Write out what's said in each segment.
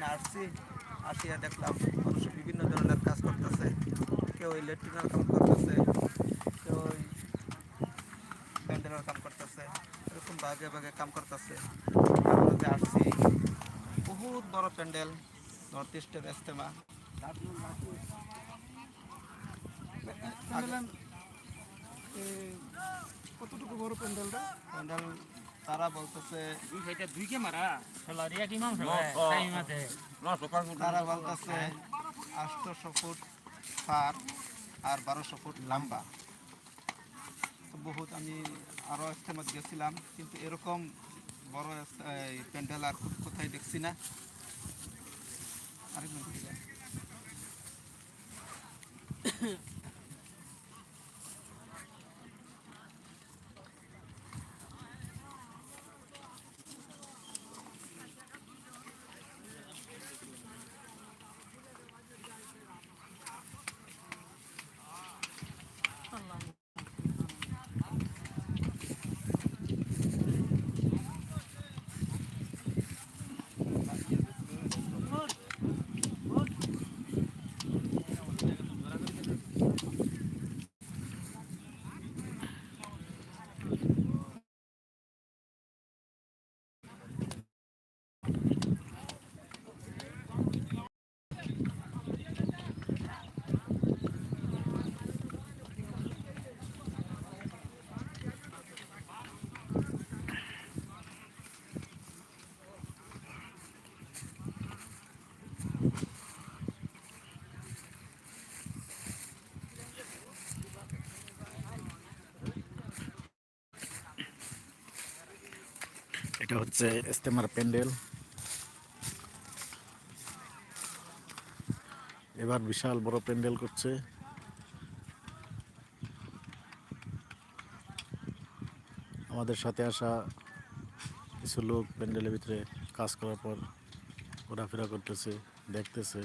এখানে আসছি আসিয়া দেখলাম মানুষ বিভিন্ন ধরনের কাজ করতেছে। কেউ ইলেকট্রিক্যাল কাম করতেছে কেউ প্যান্ডেলের কাম করতেছে এরকম ভাগে ভাগে কাম করতেছে। আমরা যে আসছি বহুত বড় প্যান্ডেল নর্থ ইস্টের ইস্তেমা কতটুকু বড় প্যান্ডেলটা? প্যান্ডেল তারা বলতেছে দুই কি মাম আছে তারা বলতেছে আটশোশো ফুট পার আর বারোশো ফুট লম্বা। তো বহুত আমি আরও ইস্তেমাত গেছিলাম কিন্তু এরকম বড় প্যান্ডেল আর কোথায় দেখছি না। আরেক এটা হচ্ছে ইস্তেমার প্যান্ডেল এবার বিশাল বড় প্যান্ডেল করছে। আমাদের সাথে আসা কিছু লোক প্যান্ডেলের ভিতরে কাজ করার পর ঘোরাফেরা করতেছে, দেখতেছে।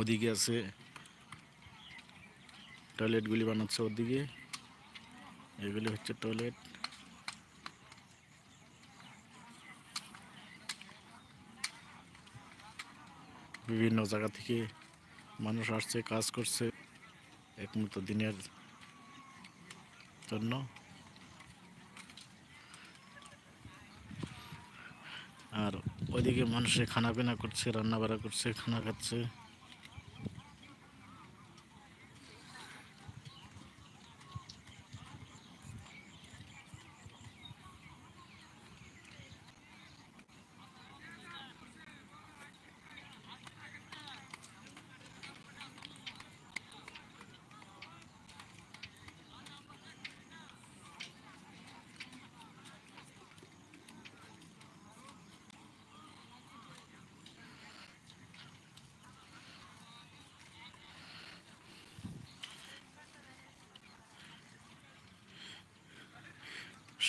ওদিকে আছে। টয়লেটগুলি বানাচ্ছে ওদিকে। এগুলি হচ্ছে টয়লেট। বিভিন্ন জায়গা থেকে মানুষ আসছে, কাজ করছে একমাত্র দিনের জন্য। আর ওইদিকে মানুষে খানা পিনা করছে রান্না বাড়া করছে, খানা খাচ্ছে।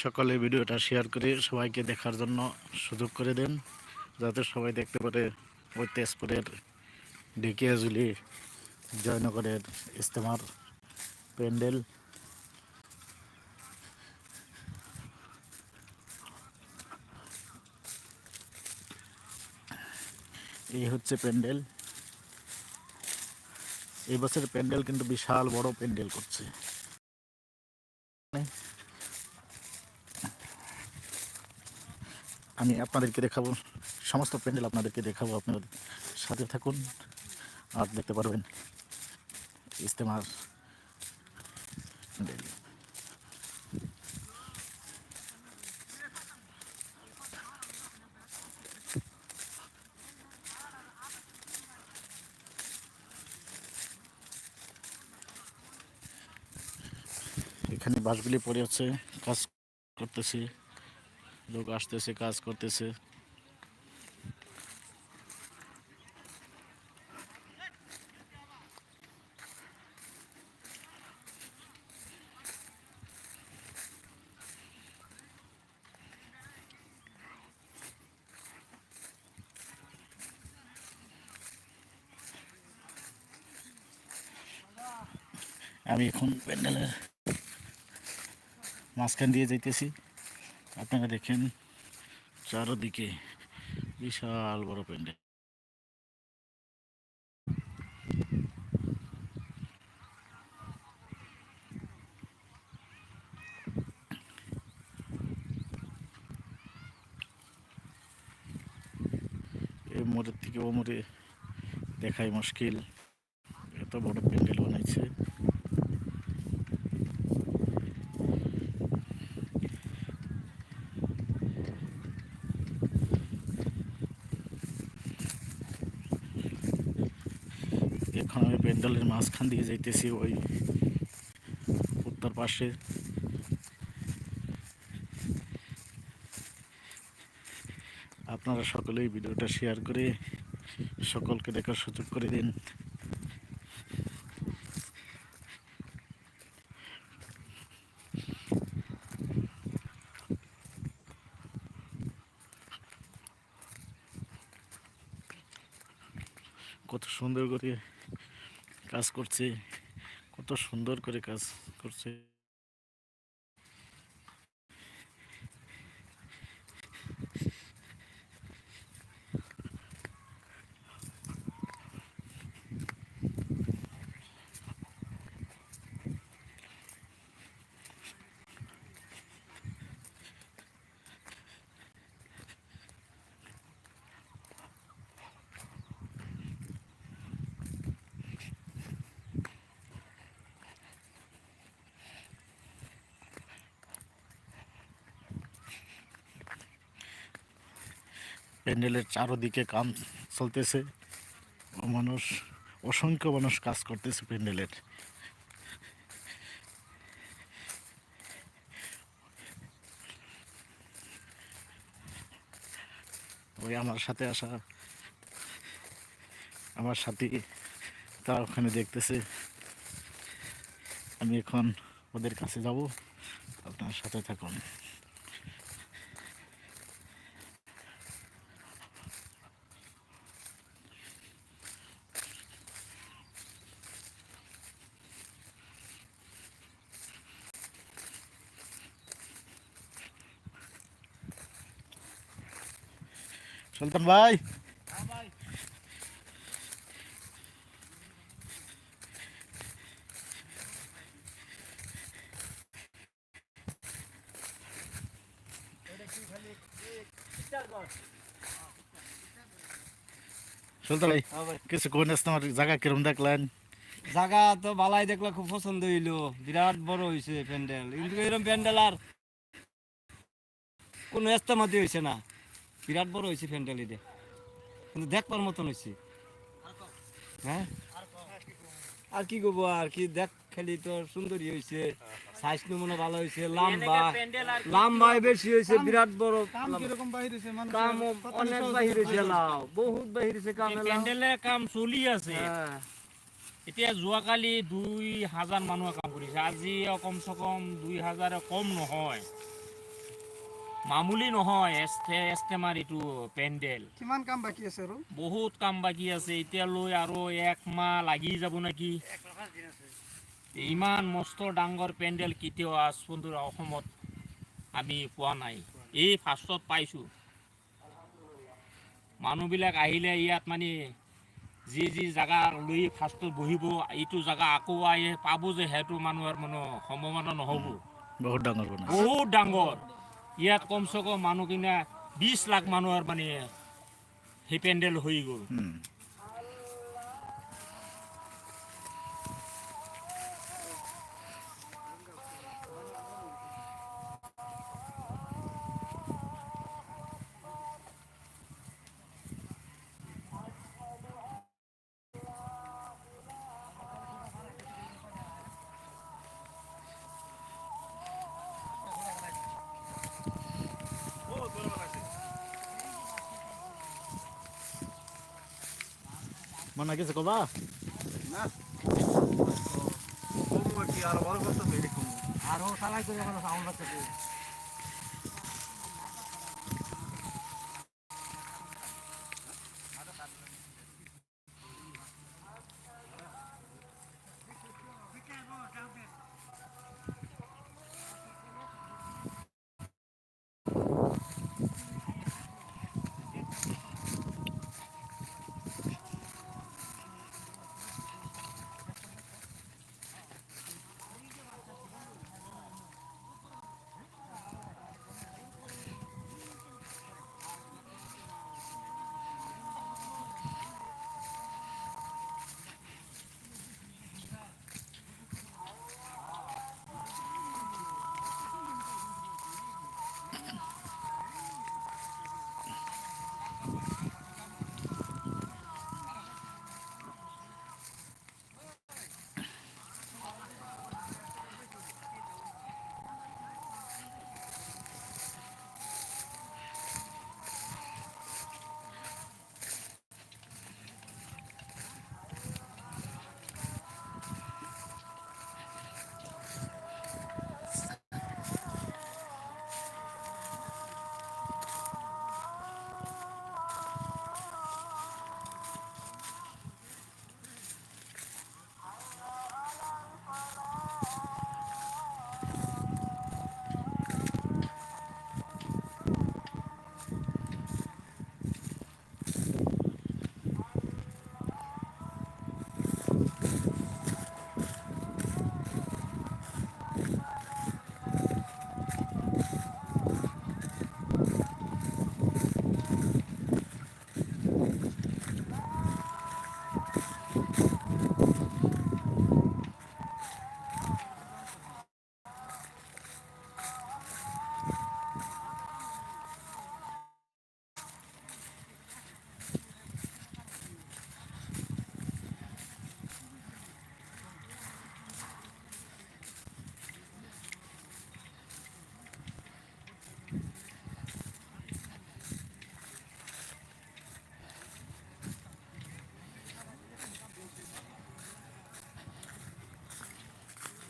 সকলে ভিডিওটা শেয়ার করে সবাইকে দেখার জন্য সুযোগ করে দেন, যাতে সবাই দেখতে পারে ওই তেজপুরের ঢেকিয়াজুলি জয়নগরের ইস্তেমার প্যান্ডেল। এই হচ্ছে প্যান্ডেল। এই বছর প্যান্ডেল কিন্তু বিশাল বড় প্যান্ডেল করছে। আমি আপনাদেরকে দেখাবো, সমস্ত প্যান্ডেল আপনাদেরকে দেখাবো, আপনাদের সাথে থাকুন। আর দেখতে পারবেন ইস্তেমার এখানে বাসগুলি পড়ে আছে, কাজ করতেছি। লোক আসতেছে কাজ করতেছে। আমি এখন প্যান্ডেলের মাঝখান দিয়ে যাইতেছি। আপনারা দেখেন, চারদিকে বিশাল বড় প্যান্ডেল। মোড়ের থেকে ও মোড়ে দেখাই মুশকিল, এত বড় প্যান্ডেল বানাইছে। এখন আমি প্যান্ডেলের মাঝখান দিয়ে যাইতেছি, ওই উত্তর পাশে। আপনারা সকলেই ভিডিওটা শেয়ার করে সকলকে দেখার সুযোগ করে দিন। কত সুন্দর করে কাজ করছে কত সুন্দর করে কাজ করছে। প্যান্ডেলের চারোদিকে কাম চলতেছে। মানুষ, অসংখ্য মানুষ কাজ করতেছে প্যান্ডেলের। ওই আমার সাথে আসা, আমার সাথে, তারা ওখানে দেখতেছে। আমি এখন ওদের কাছে যাব, আপনার সাথে থাকুন। সুলতান ভাই। সুলতান ভাই কিছু কোন তোমার? জায়গা কিরম দেখলেন? জায়গা তো বালাই দেখলে খুব পছন্দ হইল। বিরাট বড় হয়েছে প্যান্ডেল। কিন্তু এরকম প্যান্ডেল আর কোনো এস্তামাতি হয়েছে না। বিরাট বড় হয়েছে প্যান্ডেল এটা কিন্তু দেখবার মতন হয়েছে। হ্যাঁ? আর কি করব আর কি? দেখ খালি তো সুন্দরী হয়েছে সাইজ নমুনা ভালো হয়েছে লাম্বা প্যান্ডেল বেশি হয়েছে বিরাট বড়। কাম কীরকম বাহির হয়েছে? কাম অনেক বাহির হয়েছে লাও। বহুত বাহির হয়েছে কাম লাও। কাম চলি আছে। হ্যাঁ। এতিয়া যোৱাকালি দুই হাজাৰ মানুহে কাম কৰিছে। আজি কমচে কম দুই হাজাৰ কম নহয়। মামুলি নহয় এষ্টে এষ্টেমাৰ এইটো পেণ্ডেল। কিমান কাম বাকী আছে আৰু? বহুত কাম বাকী আছে এতিয়ালৈ আৰু এক মাহ লাগি যাব নেকি? ইমান মস্ত ডাঙৰ পেণ্ডেল কেতিয়াও আজ পৰ্যন্ত অসমত আমি পোৱা নাই। এই ফাৰ্ষ্টত পাইছোঁ। মানুহবিলাক আহিলে ইয়াত মানে যি যি জেগা লৈ ফাৰ্ষ্টত বহিব এইটো জেগা আকৌ আহি পাব যে সেইটো মানুহৰ মানে সম্ভাৱনা নহ'ব। বহুত ডাঙৰ বহুত ডাঙৰ। ইয়াত কমচে কম মানুহখিনি বিছ লাখ মানুহৰ মানে সেই পেণ্ডেল হৈ গ'ল। মনে কিছু কবা না আরও সালাই করে সাউন্ড আছে